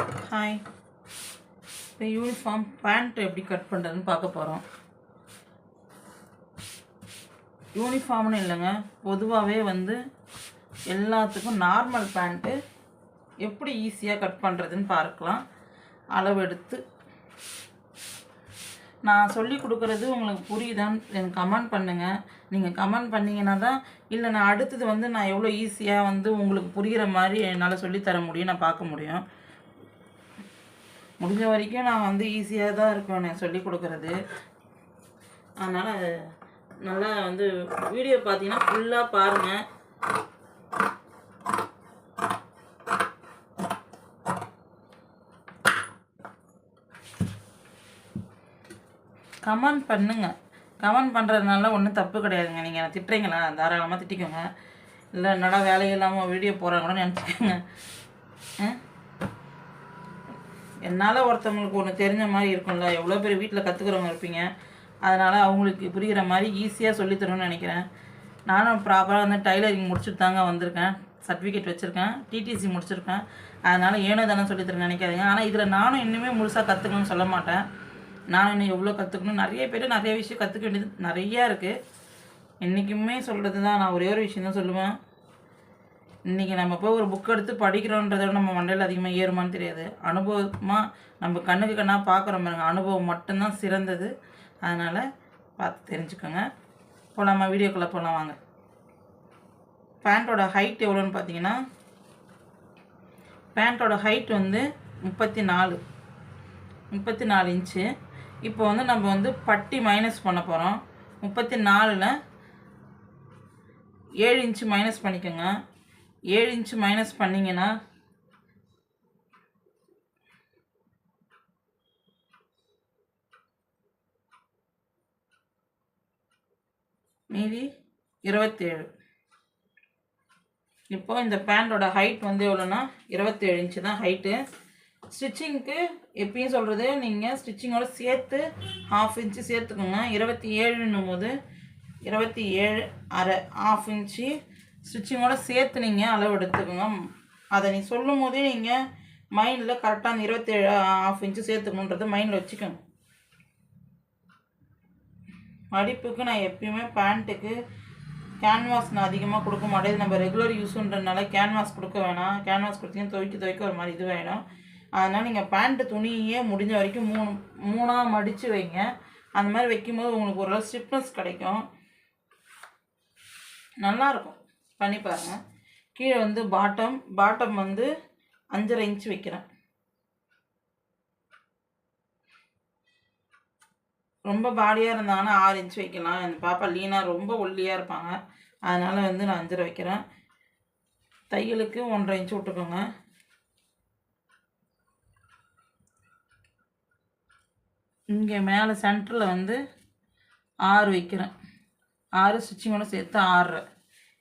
Hi இப்போ uniform pant எப்படி cut பண்ணுறதுன்னு பார்க்க போகிறோம் யூனிஃபார்ம்னு இல்லைங்க. பொதுவாகவே வந்து எல்லாத்துக்கும் நார்மல் பேண்ட்டு எப்படி ஈஸியாக கட் பண்ணுறதுன்னு பார்க்கலாம். அளவெடுத்து நான் சொல்லி கொடுக்குறது உங்களுக்கு புரியுதான்னு எனக்கு கமெண்ட் பண்ணுங்கள் நீங்கள் கமெண்ட் பண்ணீங்கன்னா தான் இல்லை நான் அடுத்தது வந்து நான் எவ்வளோ ஈஸியாக வந்து உங்களுக்கு புரிகிற மாதிரி என்னால் சொல்லித்தர முடியும் நான் பார்க்க முடியும். முடிஞ்ச வரைக்கும் நான் வந்து ஈஸியாக தான் இருக்கும் நான் சொல்லி கொடுக்குறது. அதனால் நல்லா வந்து வீடியோ பார்த்தீங்கன்னா ஃபுல்லாக பாருங்கள் கமெண்ட் பண்ணுங்க. கமெண்ட் பண்ணுறதுனால ஒன்றும் தப்பு கிடையாதுங்க. நீங்கள் திட்டுறீங்களா? தாராளமாக திட்டிக்கோங்க. இல்லை என்னடா வேலை இல்லாமல் வீடியோ போகிறாங்கன்னு நினச்சிக்கோங்க. என்னால் ஒருத்தவங்களுக்கு ஒன்று தெரிஞ்ச மாதிரி இருக்கும்ல. எவ்வளோ பேர் வீட்டில் கற்றுக்குறவங்க இருப்பீங்க. அதனால் அவங்களுக்கு புரிகிற மாதிரி ஈஸியாக சொல்லித்தரணும்னு நினைக்கிறேன். நானும் ப்ராப்பராக வந்து டைலரிங் முடிச்சுட்டு தாங்க வந்திருக்கேன். சர்டிஃபிகேட் வச்சுருக்கேன். டிடிசி முடிச்சிருக்கேன். அதனால் ஏனோ தானே சொல்லித்தரேன் நினைக்காதீங்க. ஆனால் இதில் நானும் இன்னுமே முழுசாக கற்றுக்கணும்னு சொல்ல மாட்டேன். நானும் இன்னும் எவ்வளோ கற்றுக்கணும் நிறைய பேர் நிறைய விஷயம் கற்றுக்க வேண்டியது நிறையா இருக்குது என்றைக்குமே சொல்கிறது தான் நான் ஒரே ஒரு விஷயம் தான் சொல்லுவேன். இன்றைக்கி நம்ம போய் ஒரு புக் எடுத்து படிக்கிறோன்றத விட நம்ம மண்டையில் அதிகமாக ஏறுமான்னு தெரியாது. அனுபவமாக நம்ம கண்ணுக்கு கண்ணாக பார்க்குறோம் பாருங்க. அனுபவம் மட்டும்தான் சிறந்தது. அதனால் பார்த்து தெரிஞ்சுக்கோங்க. போகலாமா வீடியோக்குள்ளே போகலாம் வாங்க. பேண்ட்டோட ஹைட் எவ்வளோன்னு பார்த்தீங்கன்னா பேண்ட்டோட ஹைட் வந்து முப்பத்தி நாலு முப்பத்தி நாலு இன்ச்சு இப்போ வந்து நம்ம வந்து பட்டி மைனஸ் பண்ண போகிறோம் முப்பத்தி நாலில் ஏழு இன்ச்சு மைனஸ் பண்ணிக்கோங்க. ஏழு இன்ச்சு மைனஸ் பண்ணிங்கன்னா மீதி இருபத்தேழு. இப்போ இந்த பேண்டோட ஹைட் வந்து எவ்வளோன்னா இருபத்தேழு இன்ச்சு தான் ஹைட்டு ஸ்டிச்சிங்க்கு எப்பயும் சொல்கிறது நீங்கள் ஸ்டிச்சிங்கோட சேர்த்து ஹாஃப் இன்ச்சு சேர்த்துக்கோங்க. இருபத்தி ஏழுன்னும் போது இருபத்தி ஏழு அரை ஆஃப் இன்ச்சு ஸ்டிச்சிங்கோடு சேர்த்து நீங்கள் அளவு எடுத்துக்கோங்க. அதை நீ சொல்லும் போதே நீங்கள் மைண்டில் கரெக்டாக அந்த இருபத்தேழு ஆஃப் இன்ச்சு சேர்த்துக்கணுன்றது மைண்டில் வச்சுக்கோங்க. மடிப்புக்கு நான் எப்பயுமே பேண்ட்டுக்கு கேன்வாஸ் நான் அதிகமாக கொடுக்க மாட்டேன். இது நம்ம ரெகுலர் யூஸுன்றதுனால கேன்வாஸ் கொடுக்க வேணாம். கேன்வாஸ் கொடுத்தீங்கன்னா துவைக்க துவைக்க ஒரு மாதிரி இது வேணும். அதனால் நீங்கள் பேண்ட்டு துணியே முடிஞ்ச வரைக்கும் மூணு மூணாக மடித்து வைங்க. அந்த மாதிரி வைக்கும்போது உங்களுக்கு ஓரளவு ஸ்டிப்னஸ் கிடைக்கும். நல்லாயிருக்கும் பண்ணி பாருங்கள் கீழே வந்து பாட்டம் பாட்டம் வந்து அஞ்சரை இன்ச்சு வைக்கிறேன். ரொம்ப பாடியாக இருந்தாங்கன்னா ஆறு இன்ச் வைக்கலாம். அந்த பாப்பா லீனாக ரொம்ப ஒல்லியாக இருப்பாங்க. அதனால் வந்து நான் அஞ்சரை வைக்கிறேன். தையலுக்கு ஒன்றரை இன்ச்சு விட்டுக்கோங்க. இங்கே மேலே சென்டரில் வந்து ஆறு வைக்கிறேன். ஆறு ஸ்டிச்சிங்கோட சேர்த்து ஆறு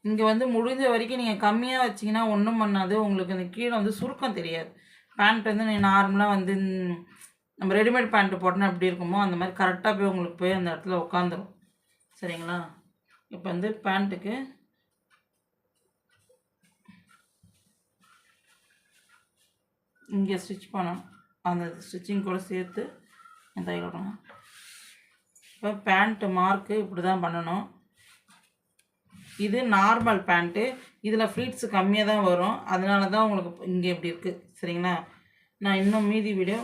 இங்கே வந்து முடிஞ்ச வரைக்கும் நீங்கள் கம்மியாக வச்சிங்கன்னா ஒன்றும் பண்ணாது. உங்களுக்கு இந்த கீழே வந்து சுருக்கம் தெரியாது. பேண்ட் வந்து நீ நார்மலாக வந்து நம்ம ரெடிமேட் பேண்ட்டு போட்டோன்னா எப்படி இருக்குமோ அந்த மாதிரி கரெக்டாக போய் உங்களுக்கு போய் அந்த இடத்துல உட்காந்துரும். சரிங்களா? இப்போ வந்து பேண்ட்டுக்கு இங்கே ஸ்டிச் பண்ணணும். அந்த ஸ்டிச்சிங் கூட சேர்த்து தையல் விடணும் இப்போ பேண்ட்டு மார்க்கு இப்படி தான் பண்ணணும். இது நார்மல் பேண்ட்டு இதில் ஃப்ளீட்ஸு கம்மியாக தான் வரும். அதனால தான் உங்களுக்கு இங்கே இப்படி இருக்குது சரிங்களா? நான் இன்னும் மீதி வீடியோ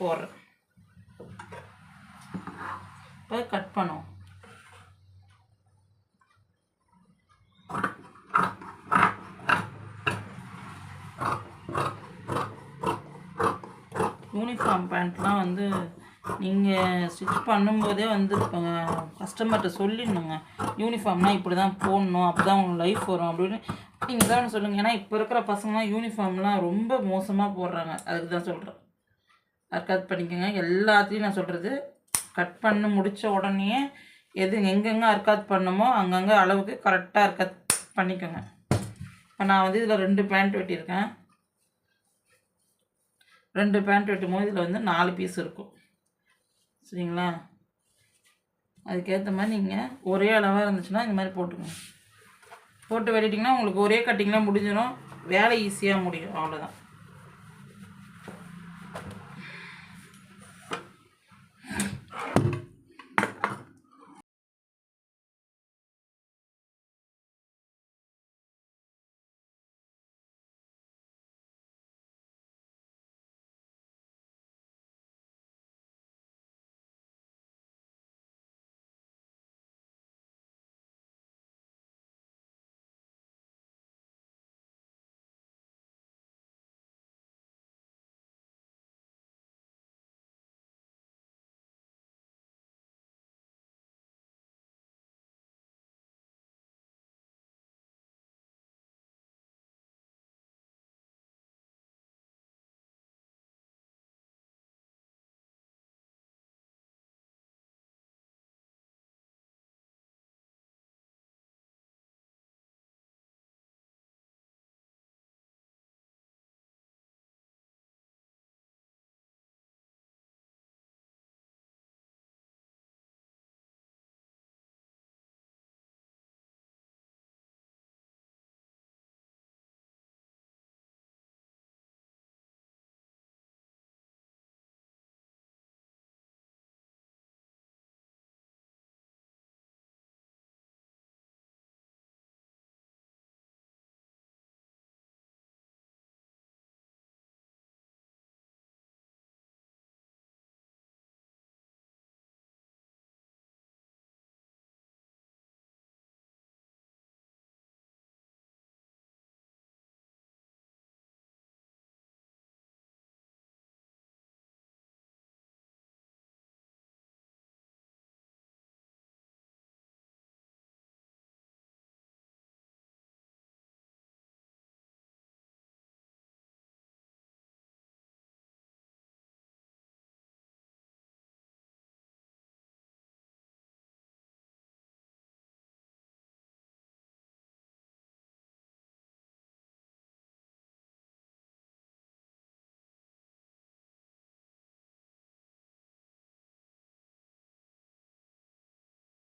போடுறேன். இப்போ கட் பண்ணுவோம். யூனிஃபார்ம் பேண்ட்லாம் வந்து நீங்கள் ஸ்டிச் பண்ணும்போதே வந்து கஸ்டமர்கிட்ட சொல்லிடணுங்க. யூனிஃபார்ம்னால் இப்படி தான் போடணும் அப்போ தான் உங்களுக்கு லைஃப் வரும் அப்படின்னு. நீங்கள் தான் சொல்லுங்கள் ஏன்னா இப்போ இருக்கிற பசங்களாம் யூனிஃபார்ம்லாம் ரொம்ப மோசமாக போடுறாங்க. அதுக்கு தான் சொல்கிறேன் கட் பண்ணிக்கோங்க எல்லாத்தையும் நான் சொல்கிறது கட் பண்ணி முடித்த உடனே எது எங்கெங்கே அர்க்காத் பண்ணுமோ அங்கங்கே அளவுக்கு கரெக்டாக அர்க்காத் பண்ணிக்கோங்க. இப்போ நான் வந்து இதில் ரெண்டு பேண்ட் வெட்டியிருக்கேன். ரெண்டு பேண்ட் வெட்டும் போது இதில் வந்து நாலு பீஸ் இருக்கும். சரிங்களா? அதுக்கேற்ற மாதிரி நீங்கள் ஒரே அளவாக இருந்துச்சுன்னா இந்த மாதிரி போட்டுக்கோங்க. போட்டு வெட்டிட்டிங்கன்னா உங்களுக்கு ஒரே கட்டிங்லாம் முடிஞ்சிடும் வேலை ஈஸியாக முடியும். அவ்வளோதான்